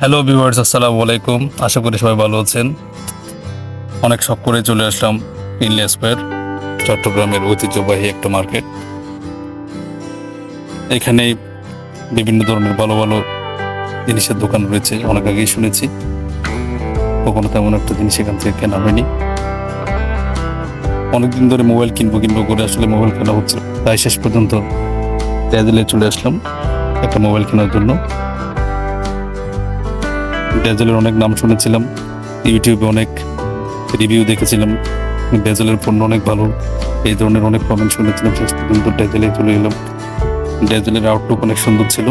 Hello viewers আসসালামু আলাইকুম। আশা করি সবাই ভালো আছেন। অনেক শখ করে চলে আসলাম ইনলে স্কোয়ার চট্টগ্রামের ঐতিহ্যবাহী একটা মার্কেট এখানে বিভিন্ন ধরনের ভালো ভালো জিনিসের দোকান রয়েছে, অনেক আগেই শুনেছি। কখনো তেমন একটা জিনিস এখান থেকে কেনা হয়নি। অনেকদিন ধরে মোবাইল কিনবো কিনবো করে আসলে মোবাইল কেনা হচ্ছে, তাই শেষ পর্যন্ত ড্যাজেলে চলে আসলাম একটা মোবাইল কেনার জন্য। ড্যাজেলের অনেক নাম শুনেছিলাম, ইউটিউবে অনেক রিভিউ দেখেছিলাম ড্যাজেলের পণ্য অনেক ভালো, এই ধরনের অনেক কমেন্ট শুনেছিলাম শেষ পর্যন্ত ড্যাজেলে চলে এলাম ড্যাজেলের আউটলুক অনেক সুন্দর ছিল,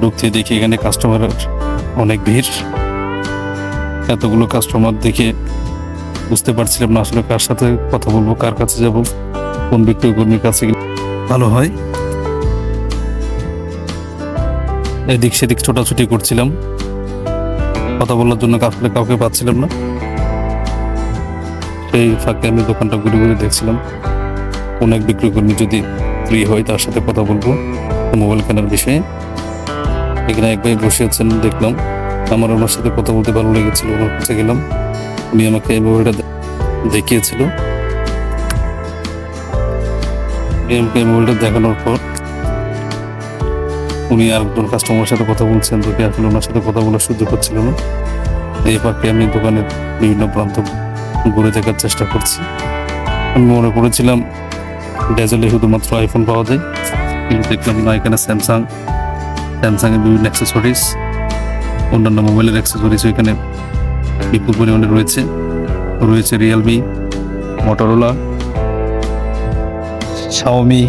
ঢুকতে দেখি এখানে কাস্টমারের অনেক ভিড়। এতগুলো কাস্টমার দেখে বুঝতে পারছিলাম না আসলে কার সাথে কথা বলব, কার কাছে যাব, কোন বিক্রয় কর্মীর কাছে গেলে ভালো হয়। এদিক সেদিক ছোটাছুটি করছিলাম কথা বলার জন্য আসলে কাউকে পাচ্ছিলাম না। সেই ফাঁকে আমি দোকানটা ঘুরে ঘুরে দেখছিলাম। কোন এক বিক্রয় কর্মী যদি ফ্রি হয়, তার সাথে কথা বলব মোবাইল কেনার বিষয়ে। এখানে এক ভাই বসে আছেন, দেখলাম। আমার ওনার সাথে কথা বলতে ভালো লেগেছিল, ওনার কাছে গেলাম। উনি আমাকে এই মোবাইলটা দেখিয়েছিল। আমাকে এই মোবাইলটা দেখানোর পর উনি আরেকজন কাস্টমারের সাথে কথা বলছেন তোকে আসলে ওনার সাথে কথা বলার সুযোগ হচ্ছিল না। এই পাখি আমি দোকানের বিভিন্ন প্রান্ত ঘুরে দেখার চেষ্টা করছি। আমি মনে করেছিলাম ড্যাজেলে শুধুমাত্র আইফোন পাওয়া যায়। কিন্তু দেখলাম না এখানে স্যামসাং স্যামসাংয়ের বিভিন্ন অ্যাক্সেসরিজ অন্যান্য মোবাইলের অ্যাক্সেসরিজ এখানে বিপুল পরিমাণে রয়েছে। রয়েছে রিয়েলমি মোটরোলা শাওমি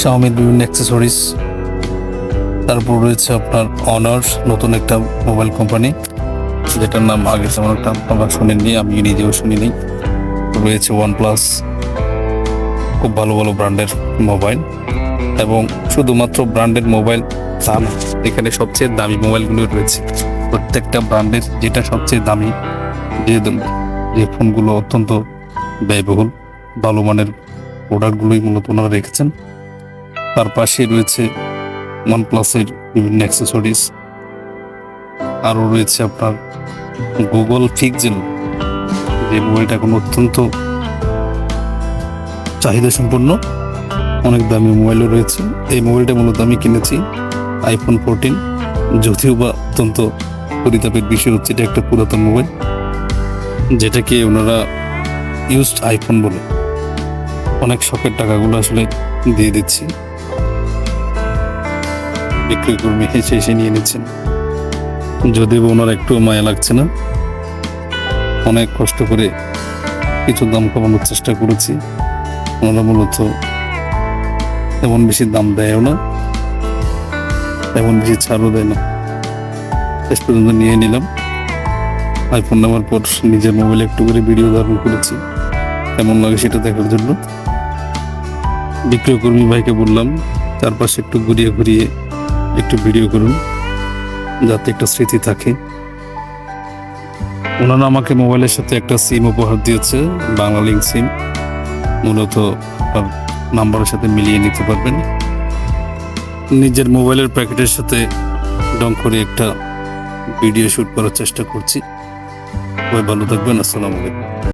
শাওমির বিভিন্ন অ্যাক্সেসরিজ তারপর রয়েছে আপনার অনার্স নতুন একটা মোবাইল কোম্পানি যেটার নাম আগে তেমন একটা আপনারা শুনেননি আমি নিজেও শুনিনি রয়েছে ওয়ান প্লাস খুব ভালো ভালো ব্র্যান্ডের মোবাইল এবং শুধুমাত্র ব্র্যান্ডের মোবাইল তা এখানে সবচেয়ে দামি মোবাইলগুলো রয়েছে। প্রত্যেকটা ব্র্যান্ডের যেটা সবচেয়ে দামি, যে যে ফোনগুলো অত্যন্ত ব্যয়বহুল, ভালো মানের প্রোডাক্টগুলোই মূলত ওনারা রেখেছেন। তার পাশে রয়েছে ওয়ান প্লাসের বিভিন্ন অ্যাক্সেসরিজ আরও রয়েছে আপনার গুগল ফিক্সেল যে মোবাইলটা এখন অত্যন্ত চাহিদা সম্পন্ন। অনেক দামি মোবাইলও রয়েছে। এই মোবাইলটা মূলত আমি কিনেছি আইফোন ফোরটিন যদিও বা অত্যন্ত পরিতাপের বিষয় হচ্ছে এটা একটা পুরাতন মোবাইল যেটাকে ওনারা ইউজড আইফোন বলে। অনেক শখের টাকাগুলো আসলে দিয়ে দিচ্ছি। বিক্রয় কর্মী হেসে এসে নিয়ে নিচ্ছেন যদিও ওনার একটু মায়া লাগছে না, অনেক কষ্ট করে কিছু দাম কমানোর চেষ্টা করেছি। ওনারা মূলত তেমন বেশি দাম দেয়ও না তেমন বেশি ছাড়ও দেয় না। শেষ পর্যন্ত নিয়ে নিলাম। আইফোন নেওয়ার পর নিজের মোবাইলে একটু করে ভিডিও ধারণ করেছি। কেমন লাগে সেটা দেখার জন্য। বিক্রয় কর্মী ভাইকে বললাম, চারপাশে একটু ঘুরিয়ে ঘুরিয়ে একটু ভিডিও করুন, যাতে একটা স্মৃতি থাকে। ওনারা আমাকে মোবাইলের সাথে একটা সিম উপহার দিয়েছে, বাংলা লিঙ্ক সিম মূলত আপনার নাম্বারের সাথে মিলিয়ে নিতে পারবেন। নিজের মোবাইলের প্যাকেটের সাথে ডং করে একটা ভিডিও শ্যুট করার চেষ্টা করছি। ভালো থাকবেন, আসসালামু আলাইকুম।